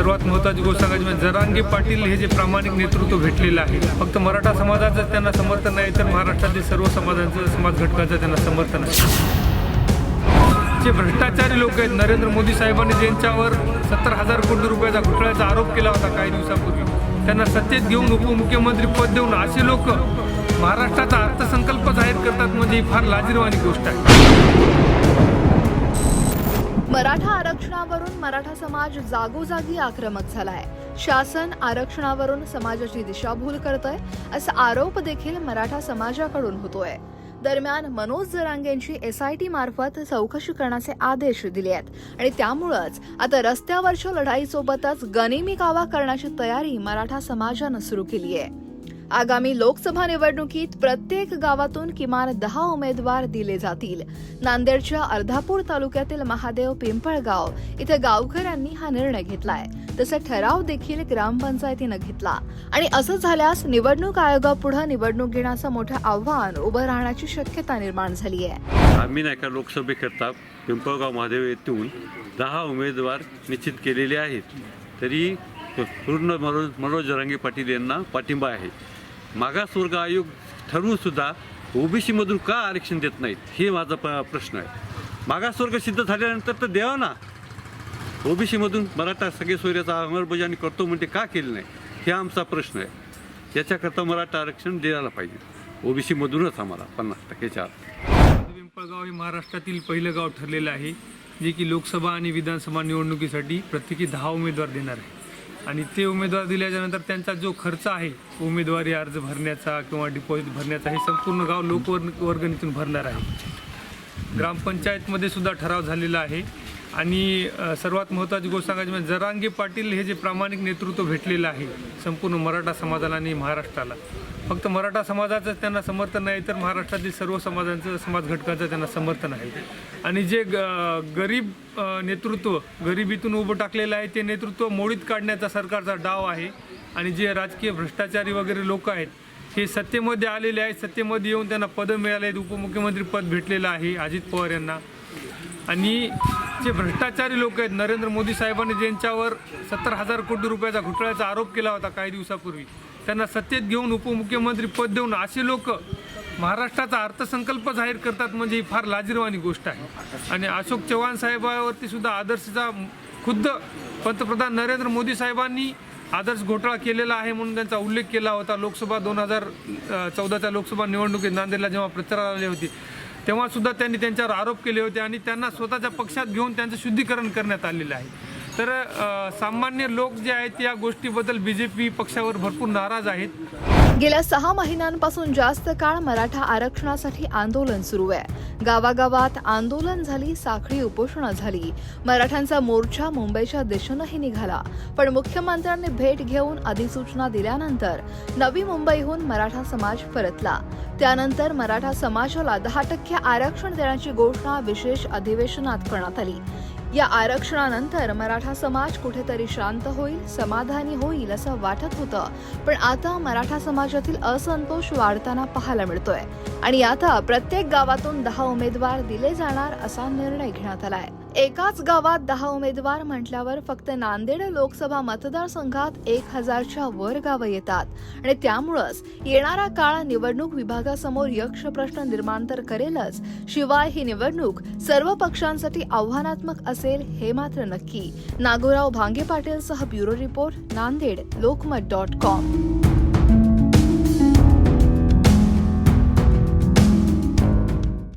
सर्वात महत्त्वाची गोष्ट सांगायची म्हणजे जरांगे पाटील हे जे प्रामाणिक नेतृत्व भेटलेलं आहे फक्त मराठा समाजाचं त्यांना समर्थन नाही तर महाराष्ट्रातील सर्व समाजांचं समाज घटकांचं त्यांना समर्थन आहे. जे भ्रष्टाचारी लोक आहेत नरेंद्र मोदी साहेबांनी ज्यांच्यावर सत्तर हजार कोटी रुपयाचा घोटाळ्याचा आरोप केला होता काही दिवसापूर्वी त्यांना सत्तेत घेऊन उपमुख्यमंत्री पद देऊन असे लोक महाराष्ट्राचा अर्थसंकल्प जाहीर करतात म्हणजे ही फार लाजीरवाणी गोष्ट आहे. मराठा आरक्षणावरून मराठा समाज जागोजागी आक्रमक झालाय. शासन आरक्षणावरून समाजाची दिशाभूल करतय असा आरोप देखील मराठा समाजाकडून होतोय. दरम्यान मनोज जरांगेंची एसआयटी मार्फत चौकशी करण्याचे आदेश दिले आहेत. आणि त्यामुळंच आता रस्त्यावरच्या लढाईसोबतच गनिमी कावा करण्याची तयारी मराठा समाजानं सुरू केली आहे आगामी लोकसभा निवडणुकीत प्रत्येक गावातून किमान दहा उमेदवार दिले जातील. नांदेडच्या अर्धापूर तालुक्यातील महादेव पिंपळगाव इथे गावकऱ्यांनी हा निर्णय घेतलाय. तसा ठराव देखील ग्रामपंचायतीनं घेतला. आणि असं झाल्यास निवडणूक आयोगापुढे निवडणूक घेण्याचं मोठं आव्हान उभं राहण्याची शक्यता निर्माण झाली आहे आम्ही नाही का लोकसभेकरता पिंपळगाव महादेव येथून दहा उमेदवार निश्चित केलेले आहेत. तरी पूर्ण मनोज मनोज रंगे पाटील यांना पाठिंबा आहे. मागासवर्ग आयोग ठरवूनसुद्धा ओबीसीमधून का आरक्षण देत नाहीत? हे माझा प प्रश्न आहे. मागासवर्ग सिद्ध झाल्यानंतर तर द्यावा ना. ओबीसीमधून मराठा सगळे सोयऱ्याचा अंमलबजावणी करतो म्हणजे का केलं नाही? हे आमचा प्रश्न आहे. याच्याकरता मराठा आरक्षण द्यायला पाहिजे. ओबीसीमधूनच आम्हाला पन्नास टक्क्याच्या पिंपळगाव हे महाराष्ट्रातील पहिलं गाव ठरलेलं आहे जे की लोकसभा आणि विधानसभा निवडणुकीसाठी प्रत्येकी दहा उमेदवार देणार आहे. आणि ते उमेदवार दिल्याच्यानंतर त्यांचा जो खर्च आहे उमेदवारी अर्ज भरण्याचा किंवा डिपॉझिट भरण्याचा हे संपूर्ण गाव लोकवर्ग वर्गणीतून भरणार आहे. ग्रामपंचायतमध्ये सुद्धा ठराव झालेला आहे. आणि सर्वात महत्त्वाची गोष्ट सांगायची म्हणजे जरांगे पाटील हे जे प्रामाणिक नेतृत्व भेटलेलं आहे संपूर्ण मराठा समाजाला आणि महाराष्ट्राला. फक्त मराठा समाजाचं त्यांना समर्थन नाही तर महाराष्ट्रातील सर्व समाजांचं समाज घटकांचं त्यांना समर्थन आहे. आणि जे ग गरीब नेतृत्व गरिबीतून उभं टाकलेलं आहे ते नेतृत्व मोडीत काढण्याचा सरकारचा डाव आहे. आणि जे राजकीय भ्रष्टाचारी वगैरे लोक आहेत हे सत्तेमध्ये आलेले आहेत सत्तेमध्ये येऊन त्यांना पदं मिळाले आहेत उपमुख्यमंत्री पद भेटलेलं आहे अजित पवार यांना. आणि जे भ्रष्टाचारी लोक आहेत नरेंद्र मोदी साहेबांनी ज्यांच्यावर सत्तर हजार कोटी रुपयाचा घोटाळ्याचा आरोप केला होता काही दिवसापूर्वी त्यांना सत्तेत घेऊन उपमुख्यमंत्री पद देऊन असे लोक महाराष्ट्राचा अर्थसंकल्प जाहीर करतात म्हणजे ही फार लाजीरवाणी गोष्ट आहे. आणि अशोक चव्हाण साहेबावरती सुद्धा आदर्शचा खुद्द पंतप्रधान नरेंद्र मोदी साहेबांनी आदर्श घोटाळा केलेला आहे म्हणून त्यांचा उल्लेख केला होता. लोकसभा दोन हजार चौदाच्या लोकसभा निवडणुकीत नांदेडला जेव्हा प्रचाराला आले होते तेव्हासुद्धा त्यांनी त्यांच्यावर आरोप केले होते आणि त्यांना स्वतःच्या पक्षात घेऊन त्यांचं शुद्धीकरण करण्यात आलेलं आहे. तर सामान्य लोक जे आहेत या गोष्टीबद्दल बी जे पी पक्षावर भरपूर नाराज आहेत. गेल्या सहा महिन्यांपासून जास्त काळ मराठा आरक्षणासाठी आंदोलन सुरू आहे. गावागावात आंदोलन झाली साखळी उपोषणं झाली. मराठ्यांचा मोर्चा मुंबईच्या दिशेनंही निघाला. पण मुख्यमंत्र्यांनी भेट घेऊन अधिसूचना दिल्यानंतर नवी मुंबईहून मराठा समाज परतला. त्यानंतर मराठा समाजाला दहा टक्के आरक्षण देण्याची घोषणा विशेष अधिवेशनात करण्यात आली. या आरक्षणानंतर मराठा समाज कुठेतरी शांत होईल समाधानी होईल असं वाटत होतं. पण आता मराठा समाजातील असंतोष वाढताना पाहायला मिळतोय. आणि आता प्रत्येक गावातून दहा उमेदवार दिले जाणार असा निर्णय घेण्यात आलाय. एकाच गावात दहा उमेदवार म्हटल्यावर फक्त नांदेड लोकसभा मतदारसंघात एक हजारच्या वर गावं येतात. आणि त्यामुळंच येणारा काळ निवडणूक विभागासमोर यक्ष प्रश्न निर्माण तर करेलच. शिवाय ही निवडणूक सर्व पक्षांसाठी आव्हानात्मक असेल हे मात्र नक्की. Nagorao Bhange पाटीलसह bureau report Nanded Lokmat dot com.